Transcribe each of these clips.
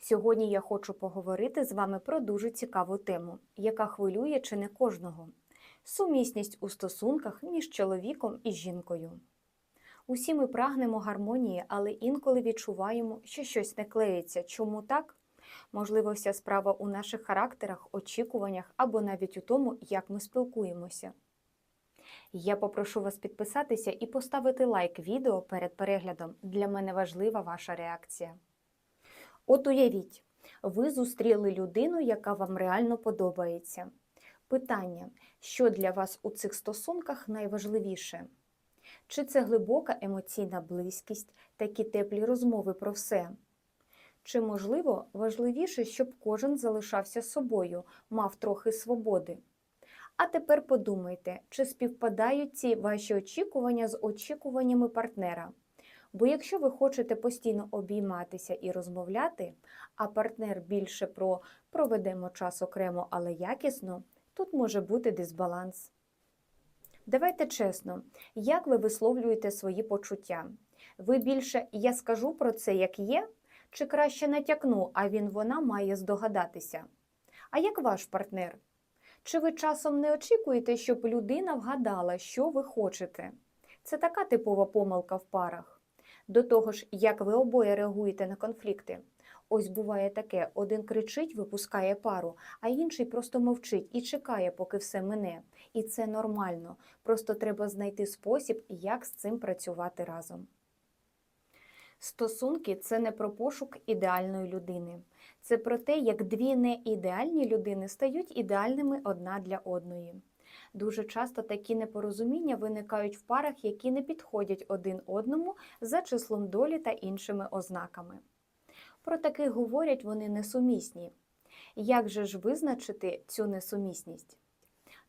Сьогодні я хочу поговорити з вами про дуже цікаву тему, яка хвилює чи не кожного сумісність у стосунках між чоловіком і жінкою. Усі ми прагнемо гармонії, але інколи відчуваємо, що щось не клеїться. Чому так? Можливо, вся справа у наших характерах, очікуваннях або навіть у тому, як ми спілкуємося. Я попрошу вас підписатися і поставити лайк відео перед переглядом. Для мене важлива ваша реакція. От уявіть, ви зустріли людину, яка вам реально подобається. Питання, що для вас у цих стосунках найважливіше? Чи це глибока емоційна близькість, такі теплі розмови про все? Чи, можливо, важливіше, щоб кожен залишався собою, мав трохи свободи? А тепер подумайте, чи співпадають ці ваші очікування з очікуваннями партнера? Бо якщо ви хочете постійно обійматися і розмовляти, а партнер більше про проведемо час окремо, але якісно, тут може бути дисбаланс. Давайте чесно, як ви висловлюєте свої почуття? Ви більше я скажу про це, як є, чи краще натякну, а він вона має здогадатися? А як ваш партнер? Чи ви часом не очікуєте, щоб людина вгадала, що ви хочете? Це така типова помилка в парах. До того ж, як ви обоє реагуєте на конфлікти. Ось буває таке: один кричить, випускає пару, а інший просто мовчить і чекає, поки все мине. І це нормально. Просто треба знайти спосіб, як з цим працювати разом. Стосунки це не про пошук ідеальної людини. Це про те, як дві неідеальні людини стають ідеальними одна для одної. Дуже часто такі непорозуміння виникають в парах, які не підходять один одному за числом долі та іншими ознаками. Про таких говорять вони несумісні. Як же ж визначити цю несумісність?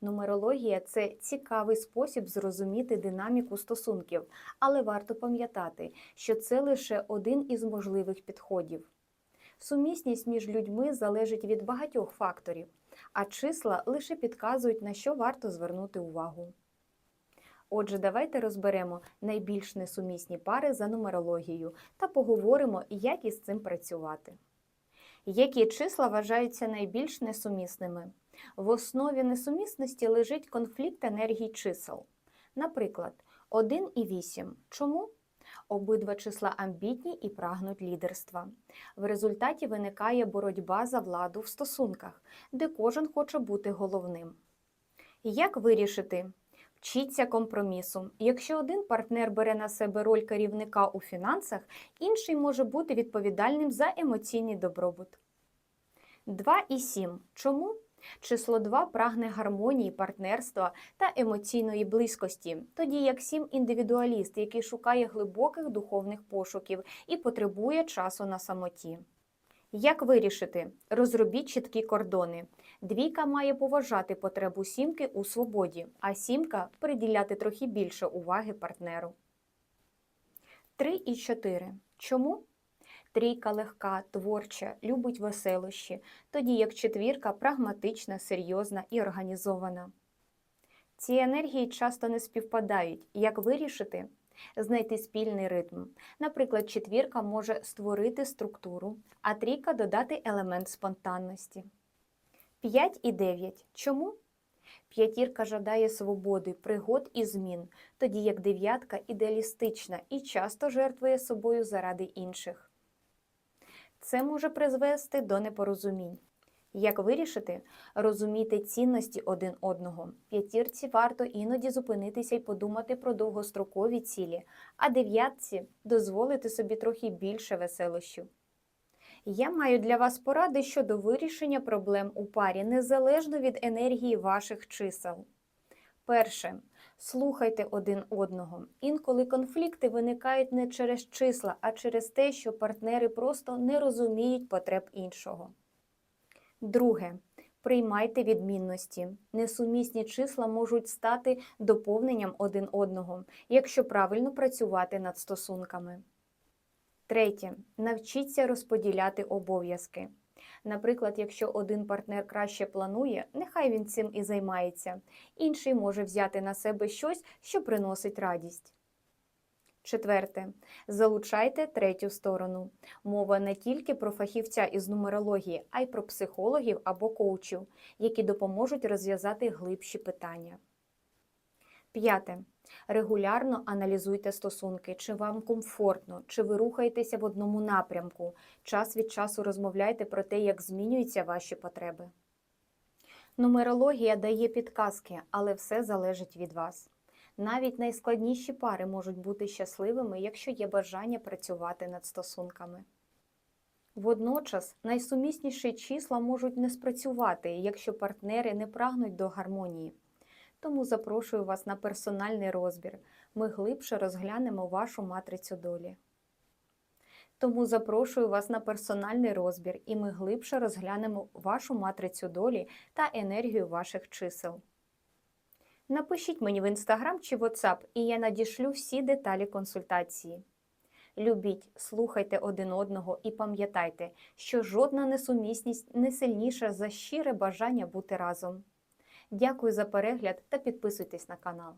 Нумерологія це цікавий спосіб зрозуміти динаміку стосунків, але варто пам'ятати, що це лише один із можливих підходів. Сумісність між людьми залежить від багатьох факторів, а числа лише підказують, на що варто звернути увагу. Отже, давайте розберемо найбільш несумісні пари за нумерологією та поговоримо, як із цим працювати. Які числа вважаються найбільш несумісними? В основі несумісності лежить конфлікт енергій чисел. Наприклад, 1 і 8. Чому? Обидва числа амбітні і прагнуть лідерства. В результаті виникає боротьба за владу в стосунках, де кожен хоче бути головним. Як вирішити? Вчіться компромісу. Якщо один партнер бере на себе роль керівника у фінансах, інший може бути відповідальним за емоційний добробут. 2 і 7. Чому? Число 2 прагне гармонії, партнерства та емоційної близькості, тоді як 7 – індивідуаліст, який шукає глибоких духовних пошуків і потребує часу на самоті. Як вирішити? Розробіть чіткі кордони. Двійка має поважати потребу сімки у свободі, а сімка приділяти трохи більше уваги партнеру. 3 і 4. Чому? Трійка легка, творча, любить веселощі, тоді як четвірка прагматична, серйозна і організована. Ці енергії часто не співпадають. Як вирішити? Знайти спільний ритм. Наприклад, четвірка може створити структуру, а трійка додати елемент спонтанності. 5 і 9. Чому? П'ятірка жадає свободи, пригод і змін, тоді як дев'ятка ідеалістична і часто жертвує собою заради інших. Це може призвести до непорозумінь. Як вирішити? Розумійте цінності один одного. П'ятірці варто іноді зупинитися і подумати про довгострокові цілі, а дев'ятці дозволити собі трохи більше веселощів. Я маю для вас поради щодо вирішення проблем у парі незалежно від енергії ваших чисел. Перше. Слухайте один одного. Інколи конфлікти виникають не через числа, а через те, що партнери просто не розуміють потреб іншого. Друге. Приймайте відмінності. Несумісні числа можуть стати доповненням один одного, якщо правильно працювати над стосунками. Третє. Навчіться розподіляти обов'язки. Наприклад, якщо один партнер краще планує, нехай він цим і займається, інший може взяти на себе щось, що приносить радість. Четверте. Залучайте третю сторону. Мова не тільки про фахівця із нумерології, а й про психологів або коучів, які допоможуть розв'язати глибші питання. П'яте. Регулярно аналізуйте стосунки, чи вам комфортно, чи ви рухаєтеся в одному напрямку. Час від часу розмовляйте про те, як змінюються ваші потреби. Нумерологія дає підказки, але все залежить від вас. Навіть найскладніші пари можуть бути щасливими, якщо є бажання працювати над стосунками. Водночас найсумісніші числа можуть не спрацювати, якщо партнери не прагнуть до гармонії. Тому запрошую вас на персональний розбір. Ми глибше розглянемо вашу матрицю долі. Тому запрошую вас на персональний розбір, і ми глибше розглянемо вашу матрицю долі та енергію ваших чисел. Напишіть мені в інстаграм чи WhatsApp, і я надішлю всі деталі консультації. Любіть, слухайте один одного і пам'ятайте, що жодна несумісність не сильніша за щире бажання бути разом. Дякую за перегляд та підписуйтесь на канал.